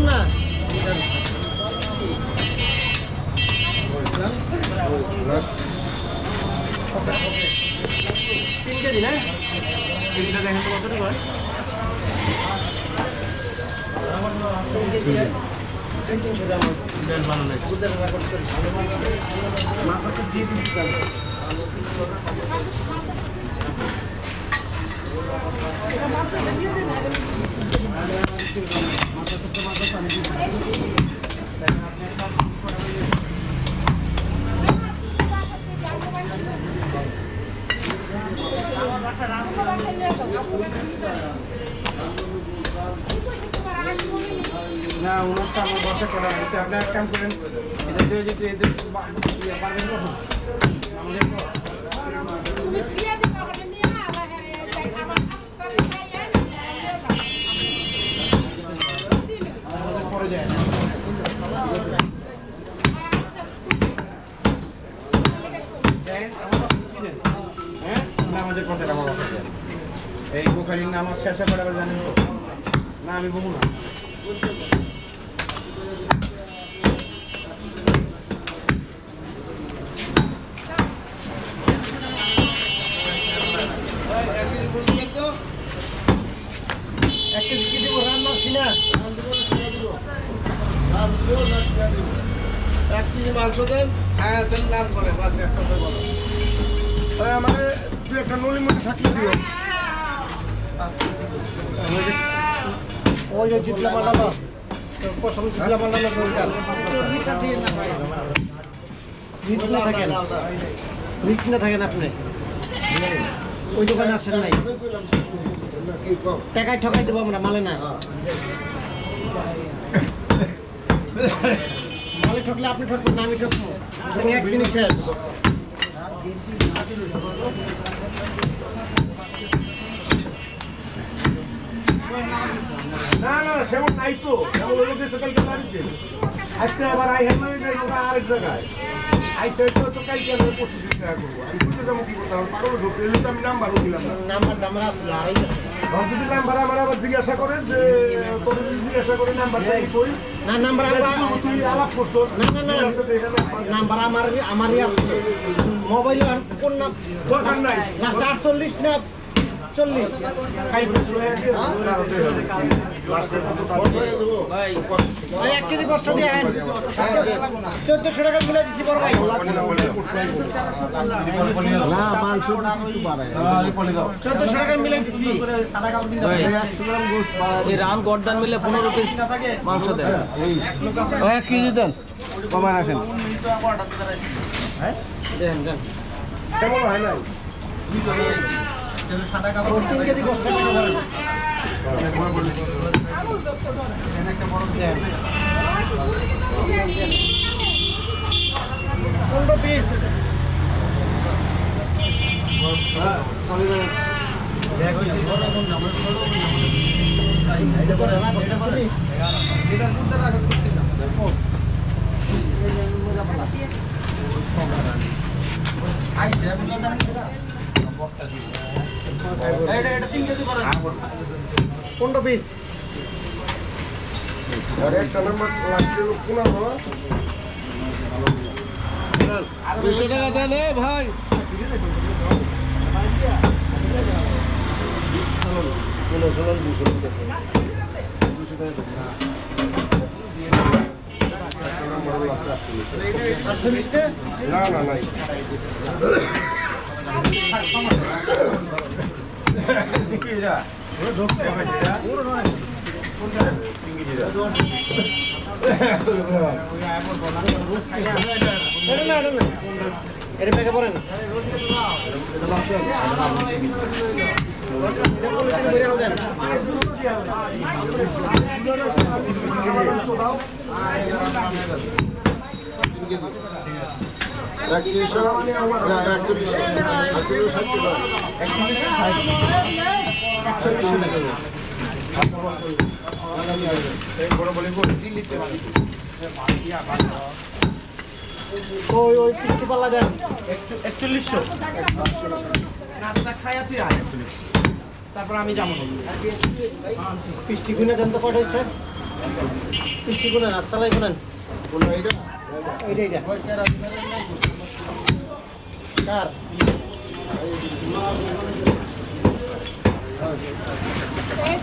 না তিন কেজি না তিনটা দেখেন তো কত হয় মাথা দিয়ে দিচ্ছি রাস্তা বাসায় নিয়ে যাও আপনারা কি করেন কি করেন তোমার আগে মনে না অনুষ্ঠান আমার বসে করা হচ্ছে আপনি এক কাম করেন, এটা দিয়ে যদি এদের ইয়ে পারবেন তো? আমাদের আমাদের পরে যায়? হ্যাঁ? নামাজের পথে আমার এই বুখারির নামাজ শেষে করে জানেন না, আমি বলব না। এক কেজি মাংস দেন খায়াছেন নাম করে বাস এক কথা বলো আমাদের দু একটা নলি মধ্যে থাকলে দিও ওই জিতলা বানানো পশম জিতলা রিস্ক না থাকেন? রিস্ক না আপনি? ওই দোকানে আসেন নাই? টাকায় ঠকাই দেবো আমরা, মালে না। মালে ঠকলে আপনি ঠকবেন না, আমি ঠকবো। একদিনই শেষ। না না সেমন নাই তো। সেমন হলো দেশে কালকে বাড়িতে আজকে আবার আই নয় আরেক জায়গায়। আইতে তো তো কালকে আমি পশু দিতে করব। আমি বুঝতে যাব কি করতে হবে পাগল ধরতে এলে তো আমি নাম্বারও দিলাম না। নাম্বার নাম্বার আসলে আড়াই যদি নাম্বার আমার আবার জিজ্ঞাসা করে যে যদি জিজ্ঞাসা করে নাম্বারটা কই? না নাম্বার আমরা তুই আলাপ করছ। না, না, না। নাম্বার আমার আমারই মোবাইল আর কোন নাম দরকার নাই। লাস্ট আটচল্লিশ না চল্লিশ খাই বসে হয়ে গেছে, ওরা হতে হবে। লাস্টের মতো তার করে দেবো ভাই এক কেজি কষ্ট দিয়ে আইন চোদ্দশো টাকা মিলাই দিছি বড় ভাই। না চোদ্দশো টাকা মিলাই দিছি। রান গর্দান মিলে পনেরো পিস মাংস দেয় এক কেজি দেন। কমায় রাখেন। দেন দেন। কেমন হয় নাই? তিন কেজি কষ্ট দেন পনেরো পিস পনেরো পিস আর একটা নাম্বার লাস্টের পনেরো দুশো টাকা এ ভাই। আটচল্লিশটা না না নাই। এটা না এটা না এটা পেকে পড়ে না এটা পলিথিন ভরে হাল দেন এক তিনশো না একচল্লিশ একচল্লিশ ষাট টাকা একচল্লিশশো ওই ওই একচল্লিশশো তারপর আমি যাব না পিস্টি গুনে দেন তো কটা হচ্ছে পিস্টি গুনেন হাত চালাই গুনেন এইটা এইটা কার এই